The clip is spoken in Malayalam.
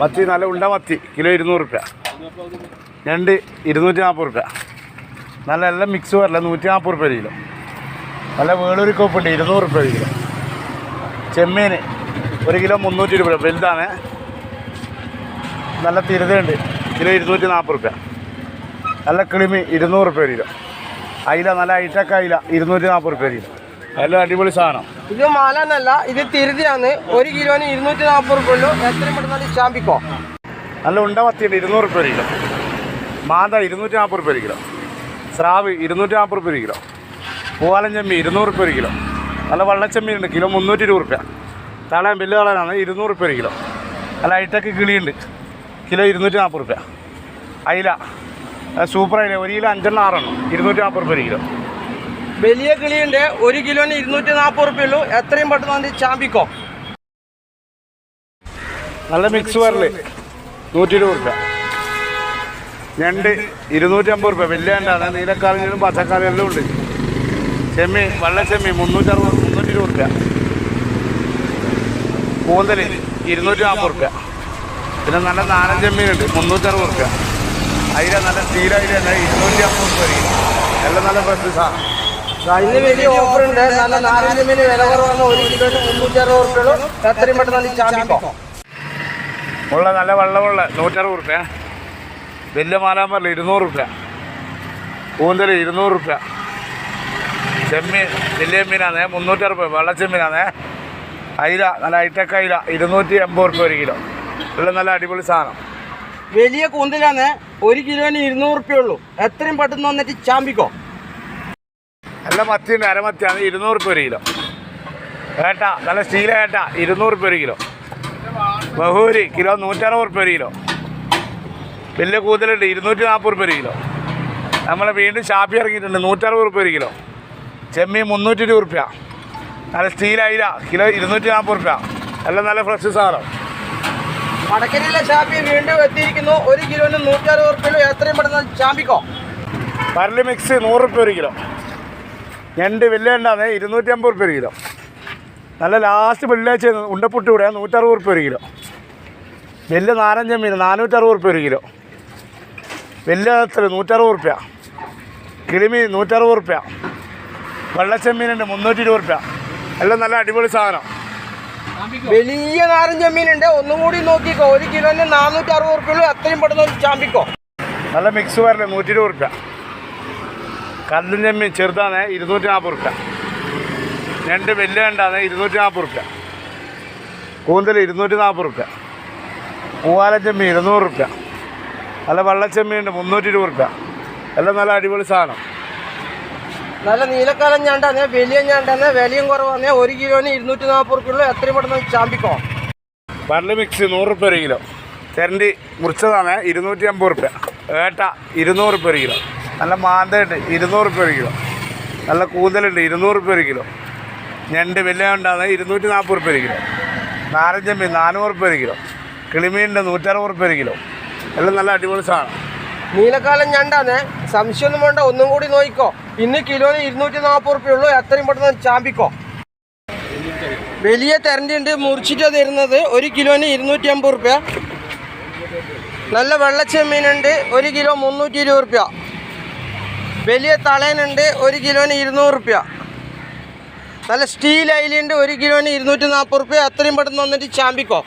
മത്തി നല്ല ഉണ്ട മത്തി. കിലോ ഇരുന്നൂറ് റുപ്യ. ഞണ്ട് ഇരുന്നൂറ്റി നാൽപ്പത് റുപ്യ. നല്ല എല്ലാം മിക്സ് വരില്ല. നൂറ്റി നാൽപ്പത് ഒരു കിലോ. നല്ല വേളൂരി കോപ്പുണ്ട്. ഇരുന്നൂറ് രൂപ കിലോ. ചെമ്മീൻ ഒരു കിലോ മുന്നൂറ്റി രൂപ വലുതാണ്. നല്ല തിരുതയുണ്ട് കിലോ ഇരുന്നൂറ്റി നാൽപ്പത് റുപ്യ. നല്ല കിളിമി ഇരുന്നൂറ് രൂപ കിലോ. അയില നല്ല ഐറ്റക്ക അയില ഇരുന്നൂറ്റി നാൽപ്പത് റുപ്യ കിലോ. നല്ല അടിപൊളി സാധനം. ഇത് മാലാന്നല്ല ഇത് തിരുതിയാണ്. ഒരു കിലോന് ഇരുന്നൂറ്റി നാൽപ്പത് റുപ്യ ഉള്ളൂ എത്രയും പെട്ടെന്ന് ചാമ്പിക്കോ നല്ല ഉണ്ട മത്തിയുണ്ട് ഇരുന്നൂറ് റുപ്യ ഒരു കിലോ. മാന്ത ഇരുന്നൂറ്റി നാൽപ്പത് റുപ്യ ഒരു കിലോ. സ്രാവ് ഇരുന്നൂറ്റി നാൽപ്പത് റുപ്യ ഒരു കിലോ. പൂവാലൻ ചെമ്മി ഇരുന്നൂറ് റുപ്യ ഒരു കിലോ. നല്ല വള്ളച്ചെമ്മീനുണ്ട് കിലോ മുന്നൂറ്റി ഇരുപത് റുപ്യ തളയാൻ ബില്ല് കളയാനാണ് ഇരുന്നൂറ് റുപ്യ ഒരു കിലോ. നല്ല ഐറ്റക്ക് കിളിയുണ്ട് കിലോ ഇരുന്നൂറ്റി നാൽപ്പത് റുപ്യ അയില സൂപ്പർ അയില ഒരു കിലോ അഞ്ചെണ്ണം ആറെണ്ണം ഇരുന്നൂറ്റി നാൽപ്പത് റുപ്യ ഒരു കിലോ. വലിയ കിളിയുണ്ട്. ഒരു കിലോന് ഇരുന്നൂറ്റി നാൽപ്പത് റുപ്യ ഉള്ളൂ. എത്രയും പെട്ടെന്ന് ചാമ്പിക്കോ. നല്ല മിക്സ് വരൽ. നൂറ്റി ഇരുപത് റുപ്യ ഞണ്ട് ഇരുന്നൂറ്റി അമ്പത് റുപ്യ വലിയ ഞണ്ടാണ്. നീലക്കാറിലും പച്ചക്കാറിലും ഉണ്ട്. ചെമ്മി വെള്ള ചെമ്മി മുന്നൂറ്റി അറുപത് മുന്നൂറ്റി ഇരുപത് റുപ്യ കൂന്തൽ ഇരുന്നൂറ്റി നാൽപ്പത് റുപ്യ പിന്നെ നല്ല നാടൻ ചെമ്മീനുണ്ട് മുന്നൂറ്റി അറുപത് റുപ്യ അതിലെ നല്ല തന്നെ ഇരുന്നൂറ്റി അമ്പത് റുപ്യ എല്ലാം നല്ല ഫ്രഷ് സാധനം ഇന്ന് വലിയ ഓഫർ ഉണ്ട്. നല്ല നാരങ്ങ മീൻ വില കുറവാണ്. ഒരു കിലോന് മുന്നൂറ്റി അറുപത് എത്രയും പെട്ടെന്ന് ചാമ്പിക്കോ ഉള്ള നല്ല വെള്ളമുള്ള നൂറ്ററുപത് റുപ്യ വലിയ മാലാമ്പറിൽ ഇരുന്നൂറ് റുപ്യ കൂന്തൽ ഇരുന്നൂറ് റുപ്യ ചെമ്മീൻ വലിയ മീനാണേ മുന്നൂറ്ററുപത് വെള്ളച്ചെമ്മീനാണേ അയില നല്ല ഹൈടെക് അയില ഇരുന്നൂറ്റി എൺപത് റുപ്യ ഒരു കിലോ ഉള്ള നല്ല അടിപൊളി സാധനം. വലിയ കൂന്തലാണ് ഒരു കിലോന് ഇരുന്നൂറ് റുപ്യ ഉള്ളൂ എത്രയും പെട്ടെന്ന് വന്നിട്ട് ചാമ്പിക്കോ? നല്ല മത്തിയുണ്ട് അരമത്തിയാണ് ഇരുന്നൂറ് രൂപ ഒരു കിലോ. ഏട്ട നല്ല സ്റ്റീല ഏട്ട ഇരുന്നൂറ് രൂപ ഒരു കിലോ. ബഹൂരി കിലോ നൂറ്ററുപത് രൂപ ഒരു കിലോ. വലിയ കൂതലുണ്ട് ഇരുന്നൂറ്റി നാൽപ്പത് റുപ്യ ഒരു കിലോ. നമ്മൾ വീണ്ടും ഷാപ്പി ഇറങ്ങിയിട്ടുണ്ട് നൂറ്ററുപത് രൂപ ഒരു കിലോ. ചെമ്മീൻ മുന്നൂറ്റി ഇരുപത് റുപ്യ നല്ല സ്റ്റീൽ അയില കിലോ ഇരുന്നൂറ്റി നാൽപ്പത് റുപ്യ എല്ലാം നല്ല ഫ്രഷ് സാധനം. വടക്കരയിലെ ഷാപ്പി വീണ്ടും എത്തിയിരിക്കുന്നു ഒരു കിലോന് നൂറ്റി അറുപത് റുപ്യ ഉള്ളൂ എത്രയും പെട്ടെന്ന് ചാമ്പിക്കോ പരൽ മിക്സ് നൂറ് റുപ്യ ഒരു കിലോ. ഞണ്ട് വില്ല ഉണ്ടാകുന്നത് ഇരുന്നൂറ്റി അമ്പത് റുപ്യ ഒരു കിലോ. നല്ല ലാസ്റ്റ് വെള്ളിയാഴ്ച ഉണ്ടപ്പുട്ട് ഇവിടെ നൂറ്ററുപത് റുപ്യ ഒരു കിലോ. വലിയ നാരഞ്ച മീൻ നാനൂറ്ററുപത് റുപ്യ ഒരു കിലോ. വലിയ എത്ര നൂറ്ററുപത് റുപ്യ കിളിമീൻ നൂറ്ററുപത് റുപ്യ വെള്ളച്ചെമ്മീനുണ്ട് മുന്നൂറ്റി ഇരുപത് റുപ്യ എല്ലാം നല്ല അടിപൊളി സാധനം. വലിയ നാരഞ്ച മീനുണ്ട്. ഒന്നും കൂടി നോക്കിക്കോ. ഒരു കിലോന് നാനൂറ്റി അറുപത് റുപ്യ അത്രയും പെട്ടെന്ന് ചാമ്പിക്കോ. നല്ല മിക്സ് വരല്ലേ നൂറ്റി ഇരുപത് റുപ്യ കല്ലും ചെമ്മീൻ ചെറുതാണ് ഇരുന്നൂറ്റി നാൽപ്പത് റുപ്യ രണ്ട് വലിയ ഉണ്ടാണ് ഇരുന്നൂറ്റി നാൽപ്പത് റുപ്യ കൂന്തൽ ഇരുന്നൂറ്റി നാൽപ്പത് റുപ്യ പൂവാല ചെമ്മീൻ ഇരുന്നൂറ് റുപ്യ നല്ല വെള്ളച്ചെമ്മീൻ ഉണ്ട് മുന്നൂറ്റി ഇരുപത് റുപ്യ എല്ലാം നല്ല അടിപൊളി സാധനം. നല്ല നീലക്കാലം ഞണ്ടാണ് വലിയ ഞണ്ടാണ് വിലയും കുറവാന്ന് ഒരു കിലോന് ഇരുന്നൂറ്റി നാൽപ്പത് റുപ്യ ഉള്ളൂ എത്രയും പെട്ടെന്ന് ചാമ്പിക്കോ. പരൽ മിക്സ് നൂറ് റുപ്യ ഒരു കിലോ. തെരണ്ടി മുറിച്ചതാണ് ഇരുന്നൂറ്റി അമ്പത് റുപ്യ ഏട്ട ഇരുന്നൂറ് റുപ്യ ഒരു കിലോ. നല്ല മാന്തയുണ്ട് ഇരുന്നൂറ് റുപ്യ ഒരു കിലോ. നല്ല കൂന്തലുണ്ട് ഇരുന്നൂറ് റുപ്യ ഒരു കിലോ. ഞണ്ട് വലിയ ഉണ്ടാകുന്നത് ഇരുന്നൂറ്റി നാൽപ്പത് റുപ്യ ഒരു കിലോ. നാരഞ്ചമ്പി നാനൂറ് റുപ്യ ഒരു കിലോ. കിളിമീനുണ്ട് നൂറ്ററുപത് റുപ്യ ഒരു കിലോ. എല്ലാം നല്ല അടിപൊളി സാധനം. നീലക്കാലം ഞണ്ടാണ് സംശയമൊന്നും വേണ്ട ഒന്നും കൂടി നോക്കിക്കോ ഇന്ന് കിലോന് ഇരുന്നൂറ്റി നാൽപ്പത് റുപ്യ ഉള്ളൂ എത്രയും പെട്ടെന്ന് ചാമ്പിക്കോ. വലിയ തെരണ്ടി ഉണ്ട് മുറിച്ചിട്ട് തരുന്നത്. ഒരു കിലോന് ഇരുന്നൂറ്റി അമ്പത് റുപ്യ നല്ല വെള്ളച്ചെമ്മീനുണ്ട് ഒരു കിലോ മുന്നൂറ്റി ഇരുപത് റുപ്യ വലിയ തളയനുണ്ട് ഒരു കിലോന് ഇരുന്നൂറ് റുപ്യ. നല്ല സ്റ്റീൽ അയിലുണ്ട് ഒരു കിലോന് ഇരുന്നൂറ്റി നാൽപ്പത് റുപ്യ. അത്രയും പെട്ടെന്ന് വന്നിട്ട് ചാമ്പിക്കോ